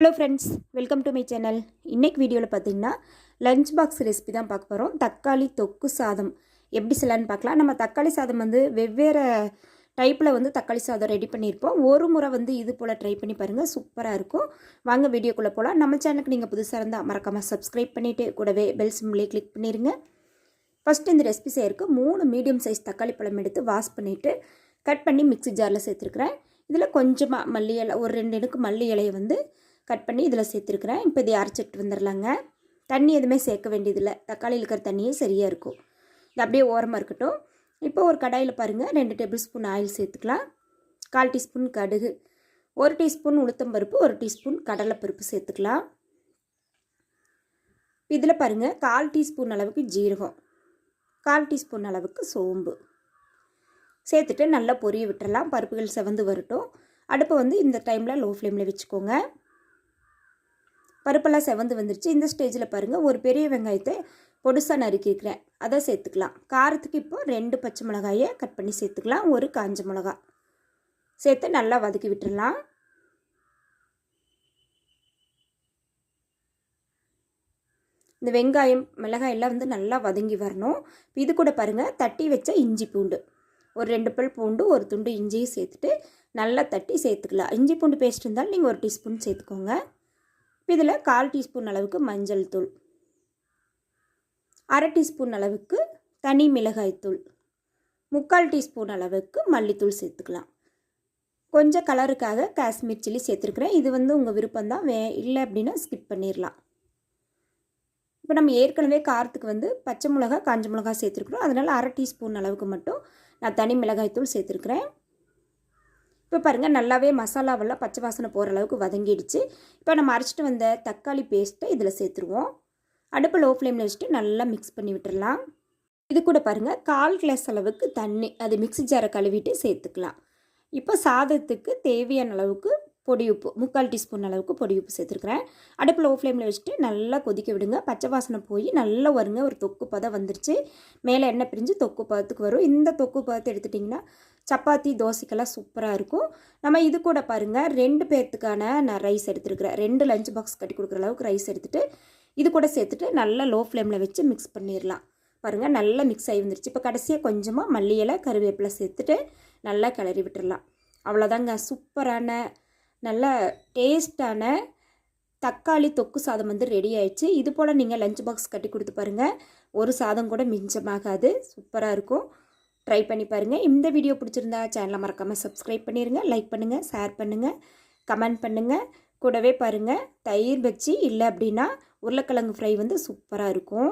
Hello friends welcome to my channel இன்றைக்கு வீடியோவில் பார்த்தீங்கன்னா லஞ்ச் பாக்ஸ் ரெசிபி தான் பார்க்க போகிறோம் தக்காளி தொக்கு சாதம். எப்படி செய்யலான்னு பார்க்கலாம். நம்ம தக்காளி சாதம் வந்து வெவ்வேறு டைப்பில் வந்து தக்காளி சாதம் ரெடி பண்ணியிருப்போம். ஒரு முறை வந்து இது போல் ட்ரை பண்ணி பாருங்கள் சூப்பராக இருக்கும். வாங்க வீடியோக்குள்ளே போகலாம் நம்ம சேனலுக்கு நீங்கள் புதுசாக இருந்தால் மறக்காமல் சப்ஸ்கிரைப் பண்ணிவிட்டு கூடவே பெல் சிம்லேயே கிளிக் பண்ணிடுங்க ஃபஸ்ட்டு இந்த ரெசிபி செய்யறதுக்கு மூணு மீடியம் சைஸ் தக்காளி பழம் எடுத்து வாஷ் பண்ணிவிட்டு கட் பண்ணி மிக்ஸி ஜாரில் சேர்த்துருக்குறேன். இதில் கொஞ்சமாக மல்லி இலை ஒரு ரெண்டு இனுக்கு மல்லி இலையை வந்து கட் பண்ணி இதில் சேர்த்துருக்குறேன். இப்போ இதை அரைச்சிட்டு வந்துடலாங்க. தண்ணி எதுவுமே சேர்க்க வேண்டியதில்லை. தக்காளி இருக்கிற தண்ணியே சரியாக இருக்கும். இது அப்படியே ஓரமாக இருக்கட்டும். இப்போ ஒரு கடாயில் பாருங்கள் ரெண்டு டேபிள் ஸ்பூன் ஆயில் சேர்த்துக்கலாம். கால் டீஸ்பூன் கடுகு. ஒரு டீஸ்பூன் உளுத்தம்பருப்பு ஒரு டீஸ்பூன் கடலைப்பருப்பு சேர்த்துக்கலாம். இதில் பாருங்கள் கால் டீஸ்பூன் அளவுக்கு ஜீரகம். கால் டீஸ்பூன் அளவுக்கு சோம்பு. சேர்த்துட்டு நல்லா பொரிய விட்டுறலாம். பருப்புகள் செவந்து வரட்டும். அடுப்பை வந்து இந்த டைமில் லோ ஃப்ளேமில் வச்சுக்கோங்க. பருப்பெல்லாம் செவந்து வந்துருச்சு. இந்த ஸ்டேஜில் பாருங்கள் ஒரு பெரிய வெங்காயத்தை பொடுசாக நறுக்கியிருக்கிறேன். அதை சேர்த்துக்கலாம். காரத்துக்கு இப்போ ரெண்டு பச்சை மிளகாயை கட் பண்ணி சேர்த்துக்கலாம். ஒரு காஞ்ச மிளகா. சேர்த்து நல்லா வதக்கி விட்டுடலாம் இந்த வெங்காயம் மிளகாய் எல்லாம் வந்து நல்லா வதங்கி வரணும். இது கூட பாருங்கள் தட்டி வச்ச இஞ்சி பூண்டு. ஒரு ரெண்டு பல் பூண்டு ஒரு துண்டு இஞ்சியும் சேர்த்துட்டு நல்லா தட்டி சேர்த்துக்கலாம். இஞ்சி பூண்டு பேஸ்ட் இருந்தாலும் நீங்கள் ஒரு டீஸ்பூன் சேர்த்துக்கோங்க. இதில் கால் டீஸ்பூன் அளவுக்கு மஞ்சள் தூள் அரை டீஸ்பூன் அளவுக்கு தனி மிளகாய் தூள் முக்கால் டீஸ்பூன் அளவுக்கு மல்லித்தூள் சேர்த்துக்கலாம். கொஞ்சம் கலருக்காக காஷ்மீர் சில்லி சேர்த்துருக்குறேன். இது வந்து உங்கள் விருப்பம் தான் வே இல்லை அப்படின்னா ஸ்கிப் பண்ணிடலாம். இப்போ நம்ம ஏற்கனவே காரத்துக்கு வந்து பச்சை மிளகா காஞ்ச மிளகா சேர்த்துருக்குறோம். அதனால் அரை டீஸ்பூன் அளவுக்கு மட்டும் நான் தனி மிளகாய்த்தூள் சேர்த்துருக்குறேன். இப்போ பாருங்கள் நல்லாவே மசாலாவெல்லாம் பச்சை வாசனை போகிற அளவுக்கு வதங்கிடுச்சு. இப்போ நம்ம அரைச்சிட்டு வந்த தக்காளி பேஸ்ட்டை இதில் சேர்த்துருவோம். அடுப்பு லோ ஃப்ளேமில் வச்சுட்டு நல்லா மிக்ஸ் பண்ணி விட்டுடலாம் இது கூட பாருங்கள் கால் கிளாஸ் அளவுக்கு தண்ணி அது மிக்ஸி ஜாரை கழுவிட்டு சேர்த்துக்கலாம். இப்போ சாதத்துக்கு தேவையான அளவுக்கு பொடி உப்பு முக்கால் டீஸ்பூன் அளவுக்கு பொடி உப்பு சேர்த்துருக்குறேன். அடுப்பு லோ ஃப்ளேமில் வச்சுட்டு நல்லா கொதிக்க விடுங்க. பச்சை வாசனை போய் நல்லா வருங்க. ஒரு தொக்கு பதம் வந்துருச்சு. மேலே எண்ணெய் பிரிஞ்சு தொக்கு பதத்துக்கு வரும். இந்த தொக்கு பதத்தை எடுத்துட்டிங்கன்னா சப்பாத்தி தோசைக்கெல்லாம் சூப்பராக இருக்கும். நம்ம இது கூட பாருங்கள் ரெண்டு பேர்த்துக்கான நான் ரைஸ் எடுத்துருக்குறேன். ரெண்டு லஞ்ச் பாக்ஸ் கட்டி கொடுக்குற அளவுக்கு ரைஸ் எடுத்துகிட்டு இது கூட சேர்த்துட்டு நல்லா லோ ஃப்ளேமில் வச்சு மிக்ஸ் பண்ணிடலாம். பாருங்கள் நல்லா மிக்ஸ் ஆகி வந்துருச்சு. இப்போ கடைசியாக கொஞ்சமாக மல்லி இலை கருவேப்பிலை சேர்த்துட்டு நல்லா கிளறி விட்டுடலாம். அவ்வளோதாங்க சூப்பரான நல்ல டேஸ்டான தக்காளி தொக்கு சாதம் வந்து ரெடி ஆயிடுச்சு. இது போல் நீங்கள் லஞ்ச் பாக்ஸ் கட்டி கொடுத்து பாருங்கள் ஒரு சாதம் கூட மிஞ்சமாகாது. சூப்பராக இருக்கும். ட்ரை பண்ணி பாருங்கள் இந்த வீடியோ பிடிச்சிருந்தா சேனலை மறக்காமல் சப்ஸ்கிரைப் பண்ணிடுங்க லைக் பண்ணுங்கள் ஷேர் பண்ணுங்கள் கமெண்ட் பண்ணுங்கள் கூடவே பாருங்கள் தயிர் வச்சு இல்லை அப்படின்னா உருளைக்கிழங்கு ஃப்ரை வந்து சூப்பராக இருக்கும்.